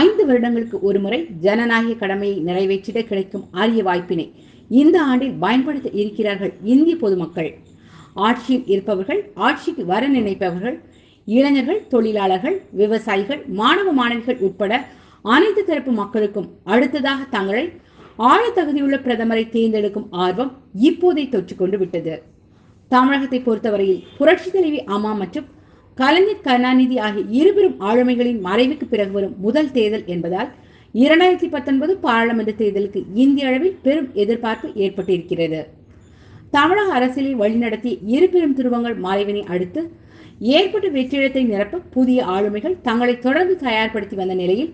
ஐந்து வருடங்களுக்கு ஒருமுறை ஜனநாயக கடமையை நிறைவேற்றிட கிடைக்கும் அரிய வாய்ப்பினை இந்த ஆண்டில் பயன்படுத்த இருக்கிறார்கள் இந்திய பொதுமக்கள். ஆட்சியில் இருப்பவர்கள் ஆட்சிக்கு வர நினைப்பவர்கள் இளைஞர்கள் தொழிலாளர்கள் விவசாயிகள் மாணவ மாணவிகள் உட்பட அனைத்து தரப்பு மக்களுக்கும் அடுத்ததாக தங்களை ஆழ தகுதியுள்ள பிரதமரை தேர்ந்தெடுக்கும் ஆர்வம் இப்போதே தொற்றிக்கொண்டு விட்டது. தமிழகத்தை பொறுத்தவரையில் புரட்சி தலைவி அம்மா மற்றும் கலைஞர் கருணாநிதி ஆகிய இருபெரும் ஆளுமைகளின் மறைவுக்கு பிறகு வரும் முதல் தேர்தல் என்பதால் இரண்டாயிரத்தி பத்தொன்பது பாராளுமன்ற தேர்தலுக்கு இந்திய அளவில் பெரும் எதிர்பார்ப்பு ஏற்பட்டிருக்கிறது. தமிழக அரசியலை வழிநடத்திய இருபெரும் துருவங்கள் மறைவினை அடுத்து ஏற்பட்ட வெற்றிடத்தை நிரப்ப புதிய ஆளுமைகள் தங்களை தொடர்ந்து தயார்படுத்தி வந்த நிலையில்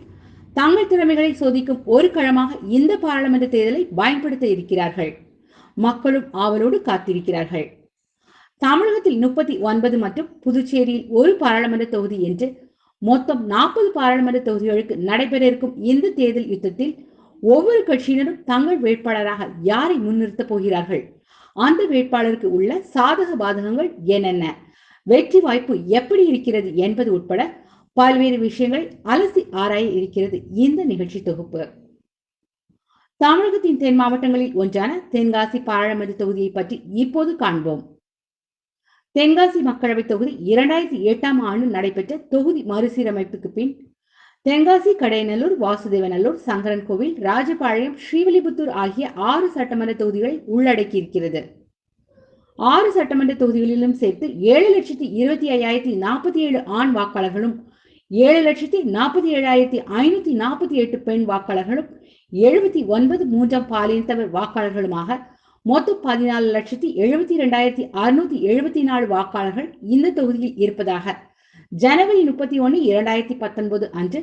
தங்கள் திறமைகளை சோதிக்கும் ஒரு களமாக இந்த பாராளுமன்ற தேர்தலை பயன்படுத்த இருக்கிறார்கள். மக்களும் ஆவலோடு காத்திருக்கிறார்கள். தமிழகத்தில் முப்பத்தி ஒன்பது மற்றும் புதுச்சேரியில் ஒரு பாராளுமன்ற தொகுதி என்று மொத்தம் நாற்பது பாராளுமன்ற தொகுதிகளுக்கு நடைபெற இருக்கும் இந்த தேர்தல் யுத்தத்தில் ஒவ்வொரு கட்சியினரும் தங்கள் வேட்பாளராக யாரை முன்னிறுத்தப் போகிறார்கள்? அந்த வேட்பாளருக்கு உள்ள சாதக பாதகங்கள் என்னென்ன? வெற்றி வாய்ப்பு எப்படி இருக்கிறது என்பது உட்பட பல்வேறு விஷயங்கள் அலசி ஆராய இருக்கிறது இந்த நிகழ்ச்சி தொகுப்பு. தமிழகத்தின் தென் மாவட்டங்களில் ஒன்றான தென்காசி பாராளுமன்ற தொகுதியை பற்றி இப்போது காண்போம். தென்காசி மக்களவை தொகுதி இரண்டாயிரத்தி எட்டாம் ஆண்டு நடைபெற்ற தொகுதி மறுசீரமைப்புக்கு பின் தென்காசி கடையநல்லூர் வாசுதேவநல்லூர் சங்கரன் கோவில் ராஜபாளையம் ஸ்ரீவில்லிபுத்தூர் ஆகிய ஆறு சட்டமன்ற தொகுதிகளை உள்ளடக்கியிருக்கிறது. ஆறு சட்டமன்ற தொகுதிகளிலும் சேர்த்து ஏழு லட்சத்தி இருபத்தி ஐயாயிரத்தி நாற்பத்தி ஏழு ஆண் வாக்காளர்களும் ஏழு லட்சத்தி நாற்பத்தி ஏழாயிரத்தி ஐநூத்தி நாற்பத்தி எட்டு பெண் வாக்காளர்களும் எழுபத்தி ஒன்பது மூன்றாம் பாலினத்தவர் வாக்காளர்களுமாக மொத்தம் பதினாலு லட்சத்தி எழுபத்தி ரெண்டாயிரத்தி அறுநூத்தி எழுபத்தி நாலு வாக்காளர்கள் இந்த தொகுதியில் இருப்பதாக. ஜனவரி முப்பத்தி ஒன்று இரண்டாயிரத்தி பத்தொன்பது அன்று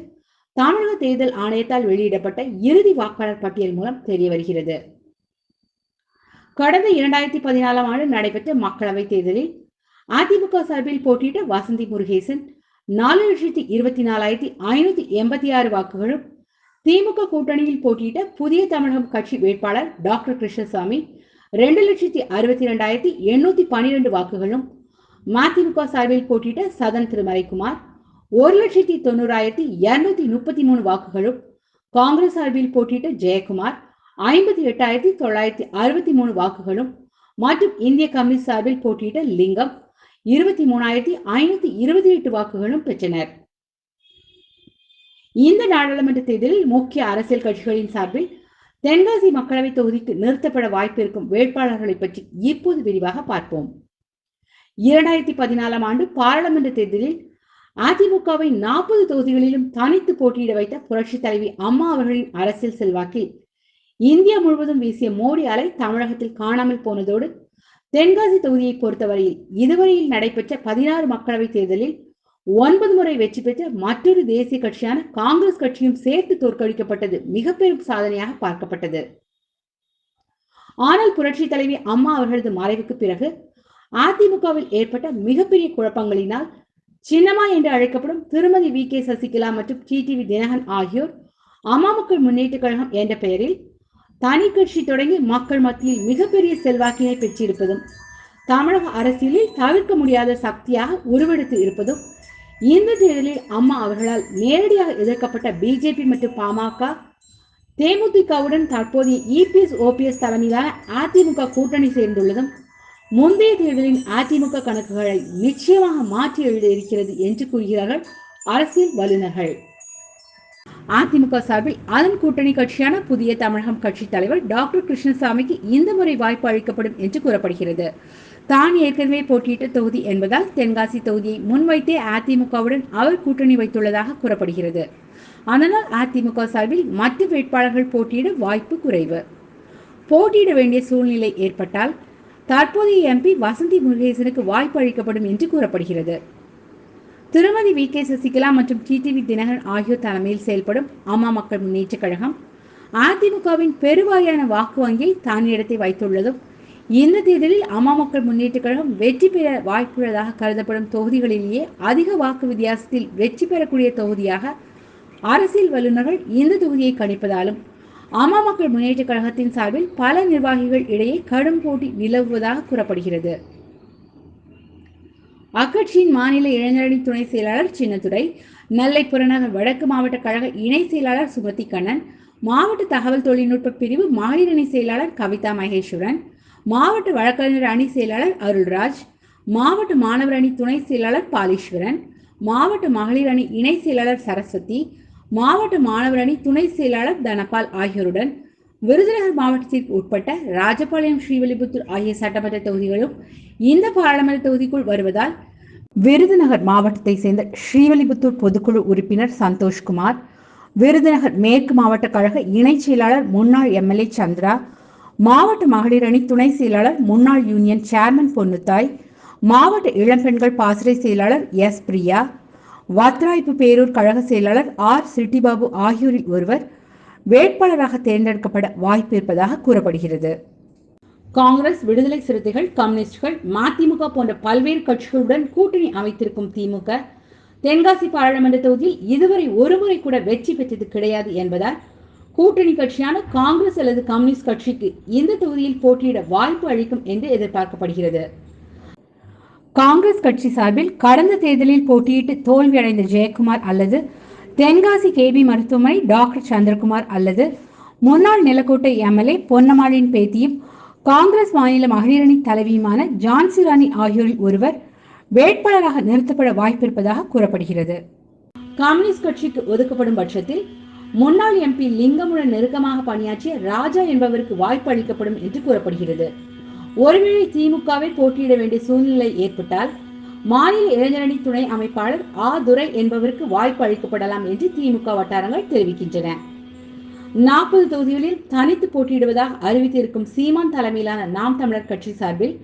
தமிழக தேர்தல் ஆணையத்தால் வெளியிடப்பட்ட இறுதி வாக்காளர் பட்டியல் மூலம் தெரிய வருகிறது. கடந்த இரண்டாயிரத்தி பதினாலாம் ஆண்டு நடைபெற்ற மக்களவை தேர்தலில் அதிமுக சார்பில் போட்டியிட்ட வசந்தி முருகேசன் நாலு லட்சத்தி இருபத்தி நாலாயிரத்தி ஐநூத்தி எண்பத்தி ஆறு வாக்குகளும் திமுக கூட்டணியில் போட்டியிட்ட புதிய தமிழகம் கட்சி வேட்பாளர் டாக்டர் கிருஷ்ணசாமி ரெண்டு லட்சத்தி அறுபத்தி ரெண்டாயிரத்தி எண்ணூத்தி பன்னிரெண்டு வாக்குகளும் மதிமுக சார்பில் போட்டியிட்ட சதன் திருமலைக்குமார் ஒரு லட்சத்தி தொண்ணூறாயிரத்தி இருநூத்தி முப்பத்தி மூணு வாக்குகளும் காங்கிரஸ் சார்பில் போட்டியிட்ட ஜெயக்குமார் ஐம்பத்தி எட்டாயிரத்தி தொள்ளாயிரத்தி அறுபத்தி மூணு வாக்குகளும் மற்றும் இந்திய கம்யூனிஸ்ட் சார்பில் போட்டியிட்ட லிங்கம் இருபத்தி மூணாயிரத்தி ஐநூத்தி இருபத்தி எட்டு வாக்குகளும் பெற்றனர். இந்த நாடாளுமன்ற தேர்தலில் முக்கிய அரசியல் கட்சிகளின் சார்பில் தென்காசி மக்களவை தொகுதிக்கு நிறுத்தப்பட வாய்ப்பு இருக்கும் வேட்பாளர்களை பற்றி இப்போது விரிவாக பார்ப்போம். இரண்டாயிரத்தி பதினாலாம் ஆண்டு பாராளுமன்ற தேர்தலில் அதிமுகவை நாற்பது தொகுதிகளிலும் தனித்து போட்டியிட வைத்த புரட்சி தலைவி அம்மா அவர்களின் அரசியல் செல்வாக்கில் இந்தியா முழுவதும் வீசிய மோடி அலை தமிழகத்தில் காணாமல் போனதோடு தென்காசி தொகுதியை பொறுத்தவரையில் இதுவரையில் நடைபெற்ற பதினாறு மக்களவை தேர்தலில் ஒன்பது முறை வெற்றி பெற்ற மற்றொரு தேசிய கட்சியான காங்கிரஸ் கட்சியும் சேர்த்து தோற்கடிக்கப்பட்டது. மிக பெரும் சாதனையாக பார்க்கப்பட்டது. ஆனால் புரட்சி தலைவி அம்மா அவர்களது மறைவுக்கு பிறகு அதிமுகவில் ஏற்பட்ட மிகப்பெரிய குழப்பங்களினால் சின்னம்மா என்று அழைக்கப்படும் திருமதி வி. கே. சசிகலா மற்றும் டிடிவி தினகன் ஆகியோர் அம்மா மக்கள் முன்னேற்ற கழகம் என்ற பெயரில் தனி கட்சி தொடங்கி மக்கள் மத்தியில் மிகப்பெரிய செல்வாக்கினை பெற்றிருப்பதும் தமிழக அரசியலில் தவிர்க்க முடியாத சக்தியாக உருவெடுத்து இருப்பதும் இந்த தேர்தலில் அம்மா அவர்களால் நேரடியாக எதிர்க்கப்பட்ட பிஜேபி மற்றும் பாமக தேமுதிகவுடன் தற்போதைய இபிஎஸ் ஓபிஎஸ் தலைமையிலான அதிமுக கூட்டணி சேர்ந்துள்ளதும் முந்தைய தேர்தலின் அதிமுக கணக்குகளை நிச்சயமாக மாற்றி எழுத இருக்கிறது என்று கூறுகிறார்கள் அரசியல் வல்லுநர்கள். அதிமுக சார்பில் அதன் கூட்டணி கட்சியான புதிய தமிழகம் கட்சி தலைவர் டாக்டர் கிருஷ்ணசாமிக்கு இந்த முறை வாய்ப்பு அளிக்கப்படும் என்று கூறப்படுகிறது. தான் ஏற்கனவே போட்டியிட்ட தொகுதி என்பதால் தென்காசி தொகுதியை முன்வைத்தே அதிமுகவுடன் அவர் கூட்டணி வைத்துள்ளதாக கூறப்படுகிறது. அதனால் அதிமுக சார்பில் மற்ற வேட்பாளர்கள் போட்டியிட வாய்ப்பு குறைவு. போட்டியிட வேண்டிய சூழ்நிலை ஏற்பட்டால் தற்போதைய எம்பி வசந்தி முருகேசனுக்கு வாய்ப்பு அளிக்கப்படும் என்று கூறப்படுகிறது. திருமதி வி. கே. சசிகலா மற்றும் டிடிவி தினகரன் ஆகியோர் தலைமையில் செயல்படும் அம்மா மக்கள் முன்னேற்ற கழகம் அதிமுகவின் பெருவாரியான வாக்கு வங்கியை தானிடத்தை வைத்துள்ளதும் இந்த தேர்தலில் அம்மா மக்கள் முன்னேற்ற கழகம் வெற்றி பெற வாய்ப்புள்ளதாக கருதப்படும் தொகுதிகளிலேயே அதிக வாக்கு வித்தியாசத்தில் வெற்றி பெறக்கூடிய தொகுதியாக அரசியல் வல்லுநர்கள் இந்த தொகுதியை கணிப்பதாலும் அம்மா மக்கள் முன்னேற்ற கழகத்தின் சார்பில் பல நிர்வாகிகள் இடையே கடும் போட்டி நிலவுவதாக கூறப்படுகிறது. அக்கட்சியின் மாநில இளைஞரணி துணை செயலாளர் சின்னத்துரை நெல்லை புறநகர் வடக்கு மாவட்ட கழக இணை செயலாளர் சுமதி கண்ணன் மாவட்ட தகவல் தொழில்நுட்ப பிரிவு மகளிர் அணி செயலாளர் கவிதா மகேஸ்வரன் மாவட்ட வழக்கறிஞர் அணி செயலாளர் அருள்ராஜ் மாவட்ட மாணவர் அணி துணை செயலாளர் பாலீஸ்வரன் மாவட்ட மகளிர் அணி இணை செயலாளர் சரஸ்வதி மாவட்ட மாணவர் அணி துணை செயலாளர் தனபால் ஆகியோருடன் விருதுநகர் மாவட்டத்திற்கு உட்பட்ட ராஜபாளையம் ஸ்ரீவில்லிபுத்தூர் ஆகிய சட்டமன்ற தொகுதிகளும் இந்த பாராளுமன்ற தொகுதிக்குள் வருவதால் விருதுநகர் மாவட்டத்தை சேர்ந்த ஸ்ரீவில்லிபுத்தூர் பொதுக்குழு உறுப்பினர் சந்தோஷ்குமார் விருதுநகர் மேற்கு மாவட்ட கழக இணைச் செயலாளர் முன்னாள் எம்எல்ஏ சந்திரா மாவட்ட மகளிர் அணி துணை செயலாளர் முன்னாள் யூனியன் சேர்மன் பொன்னுத்தாய் மாவட்ட இளம்பெண்கள் பாசறை செயலாளர் எஸ் பிரியா வத்ராய்ப்பு பேரூர் கழக செயலாளர் ஆர் சிட்டிபாபு ஆகியோரில் ஒருவர் வேட்பாளராக தேர்ந்தெடுக்கப்பட வாய்ப்பு இருப்பதாக கூறப்படுகிறது. காங்கிரஸ் விடுதலை சிறுத்தைகள் கம்யூனிஸ்டுகள் மதிமுக போன்ற பல்வேறு கட்சிகளுடன் கூட்டணி அமைத்திருக்கும் திமுக தென்காசி பாராளுமன்ற தொகுதியில் இதுவரை ஒருமுறை கூட வெற்றி பெற்றது கிடையாது என்பதால் கூட்டணி கட்சியான காங்கிரஸ் அல்லது கம்யூனிஸ்ட் கட்சிக்கு இந்த தொகுதியில் போட்டியிட வாய்ப்பு அளிக்கும் என்று எதிர்பார்க்கப்படுகிறது. காங்கிரஸ் கட்சி சார்பில் கடந்த தேர்தலில் போட்டியிட்டு தோல்வியடைந்த ஜெயக்குமார் அல்லது தென்காசி கேபி மருத்துவமனை டாக்டர் சந்திரகுமார் அல்லது முன்னாள் நிலக்கோட்டை எம்எல்ஏ பொன்னமாளின் பேத்தியும் காங்கிரஸ் மாநில மகளிரணி தலைவியுமான ஜான்சி ராணி ஆகியோரில் ஒருவர் வேட்பாளராக நிறுத்தப்பட வாய்ப்பிருப்பதாக கூறப்படுகிறது. கம்யூனிஸ்ட் கட்சிக்கு ஒதுக்கப்படும் பட்சத்தில் முன்னாள் எம்பி லிங்கமுடன் நெருக்கமாக பணியாற்றிய ராஜா என்பவருக்கு வாய்ப்பு அளிக்கப்படும் என்று கூறப்படுகிறது. ஒருவேளை திமுகவை போட்டியிட வேண்டிய சூழ்நிலை ஏற்பட்டால் மாநில இளைஞரணி துணை அமைப்பாளர் ஆ. துரை என்பவருக்கு வாய்ப்பு அளிக்கப்படலாம் என்று திமுக வட்டாரங்கள் தெரிவிக்கின்றன. நாற்பது தொகுதிகளில் தனித்து போட்டியிடுவதாக அறிவித்திருக்கும் சீமான் தலைமையிலான நாம் தமிழர் கட்சி சார்பில்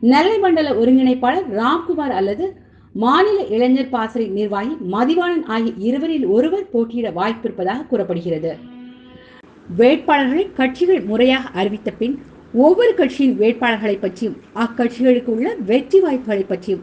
நெல்லை மண்டல ஒருங்கிணைப்பாளர் ராம்குமார் அல்லது மாநில இளைஞர் பாசறை நிர்வாகி மதிவாணன் ஆகிய இருவரில் ஒருவர் போட்டியிட வாய்ப்பிருப்பதாக கூறப்படுகிறது. வேட்பாளர்களை கட்சிகள் முறையாக அறிவித்த பின் ஒவ்வொரு கட்சியின் வேட்பாளர்களை பற்றியும் அக்கட்சிகளுக்கு உள்ள வெற்றி வாய்ப்புகளை பற்றியும்